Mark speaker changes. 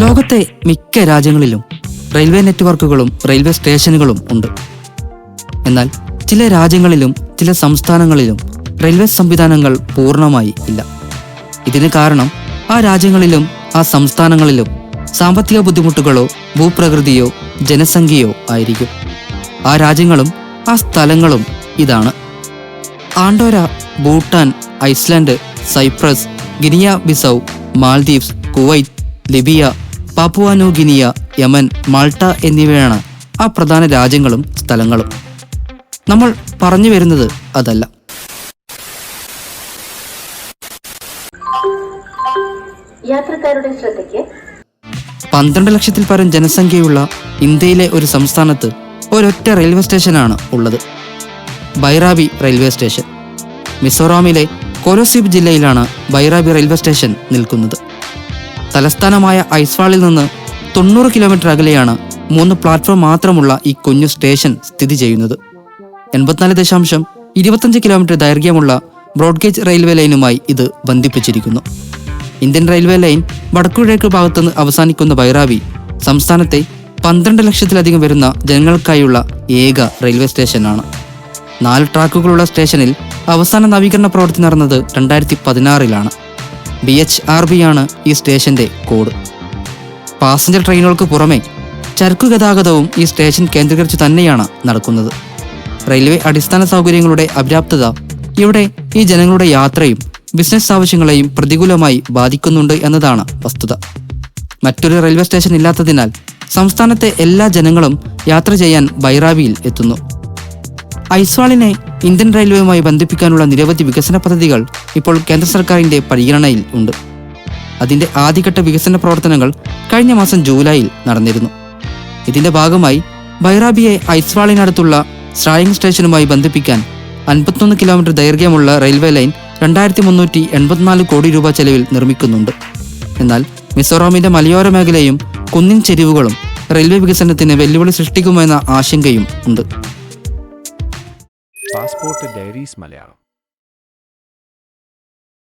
Speaker 1: ലോകത്തെ മിക്ക രാജ്യങ്ങളിലും റെയിൽവേ നെറ്റ്വർക്കുകളും റെയിൽവേ സ്റ്റേഷനുകളും ഉണ്ട്. എന്നാൽ ചില രാജ്യങ്ങളിലും ചില സംസ്ഥാനങ്ങളിലും റെയിൽവേ സംവിധാനങ്ങൾ പൂർണമായി ഇല്ല. ഇതിന് കാരണം ആ രാജ്യങ്ങളിലും ആ സംസ്ഥാനങ്ങളിലും സാമ്പത്തിക ബുദ്ധിമുട്ടുകളോ ഭൂപ്രകൃതിയോ ജനസംഖ്യയോ ആയിരിക്കും. ആ രാജ്യങ്ങളും ആ സ്ഥലങ്ങളും ഇതാണ്. Andorra Bhutan Iceland Cyprus Guinea Bissau Maldives Kuwait Libya Papua New Guinea Yemen Malta എന്നിവയാണ് ആ പ്രധാന രാജ്യങ്ങളും സ്ഥലങ്ങളും. നമ്മൾ പറഞ്ഞു വരുന്നത് അതല്ല.
Speaker 2: യാത്രക്കാരുടെ ശ്രദ്ധയ്ക്ക്
Speaker 1: പന്ത്രണ്ട് ലക്ഷത്തിൽ പരം ജനസംഖ്യയുള്ള ഇന്ത്യയിലെ ഒരു സംസ്ഥാനത്ത് ഒരൊറ്റ റെയിൽവേ സ്റ്റേഷനാണ് ഉള്ളത്. Bairabi railway station. മിസോറാമിലെ കോലോസിബ് ജില്ലയിലാണ് ബൈറാബി റെയിൽവേ സ്റ്റേഷൻ നിൽക്കുന്നത്. തലസ്ഥാനമായ ഐസ്വാളിൽ നിന്ന് തൊണ്ണൂറ് കിലോമീറ്റർ അകലെയാണ് മൂന്ന് പ്ലാറ്റ്ഫോം മാത്രമുള്ള ഈ കുഞ്ഞു സ്റ്റേഷൻ സ്ഥിതി ചെയ്യുന്നത്. എൺപത്തിനാല് ദശാംശം ഇരുപത്തഞ്ച് കിലോമീറ്റർ ദൈർഘ്യമുള്ള ബ്രോഡ്ഗേജ് റെയിൽവേ ലൈനുമായി ഇത് ബന്ധിപ്പിച്ചിരിക്കുന്നു. ഇന്ത്യൻ റെയിൽവേ ലൈൻ വടക്കുകിഴക്ക് ഭാഗത്തുനിന്ന് അവസാനിക്കുന്ന ബൈറാവി സംസ്ഥാനത്തെ പന്ത്രണ്ട് ലക്ഷത്തിലധികം വരുന്ന ജനങ്ങൾക്കായുള്ള ഏക റെയിൽവേ സ്റ്റേഷനാണ്. നാല് ട്രാക്കുകളുള്ള സ്റ്റേഷനിൽ അവസാന നവീകരണ പ്രവൃത്തി നടന്നത് രണ്ടായിരത്തി പതിനാറിലാണ്. ബി എച്ച് ആർ ബി ആണ് ഈ സ്റ്റേഷന്റെ കോഡ്. പാസഞ്ചർ ട്രെയിനുകൾക്ക് പുറമെ ചരക്കു ഗതാഗതവും ഈ സ്റ്റേഷൻ കേന്ദ്രീകരിച്ച് തന്നെയാണ് നടക്കുന്നത്. റെയിൽവേ അടിസ്ഥാന സൗകര്യങ്ങളുടെ അപര്യാപ്തത ഇവിടെ ഈ ജനങ്ങളുടെ യാത്രയും ബിസിനസ് ആവശ്യങ്ങളെയും പ്രതികൂലമായി ബാധിക്കുന്നുണ്ട് എന്നതാണ് വസ്തുത. മറ്റൊരു റെയിൽവേ സ്റ്റേഷൻ ഇല്ലാത്തതിനാൽ സംസ്ഥാനത്തെ എല്ലാ ജനങ്ങളും യാത്ര ചെയ്യാൻ ബൈറാബിയിൽ എത്തുന്നു. ഐസ്വാളിനെ ഇന്ത്യൻ റെയിൽവേയുമായി ബന്ധിപ്പിക്കാനുള്ള നിരവധി വികസന പദ്ധതികൾ ഇപ്പോൾ കേന്ദ്ര സർക്കാരിന്റെ പരിഗണനയിൽ ഉണ്ട്. അതിന്റെ ആദ്യഘട്ട വികസന പ്രവർത്തനങ്ങൾ കഴിഞ്ഞ മാസം ജൂലൈയിൽ നടന്നിരുന്നു. ഇതിന്റെ ഭാഗമായി ബൈറാബിയെ ഐസ്വാളിനടുത്തുള്ള സ്ട്രായിങ് സ്റ്റേഷനുമായി ബന്ധിപ്പിക്കാൻ അൻപത്തൊന്ന് കിലോമീറ്റർ ദൈർഘ്യമുള്ള റെയിൽവേ ലൈൻ രണ്ടായിരത്തി മുന്നൂറ്റി എൺപത്തിനാല് കോടി രൂപ ചെലവിൽ നിർമ്മിക്കുന്നുണ്ട്. എന്നാൽ മിസോറാമിന്റെ മലയോര മേഖലയും കുന്നിൻ ചെരിവുകളും റെയിൽവേ വികസനത്തിന് വെല്ലുവിളി സൃഷ്ടിക്കുമെന്ന ആശങ്കയും ഉണ്ട്.
Speaker 3: Passport diaries Malayalam.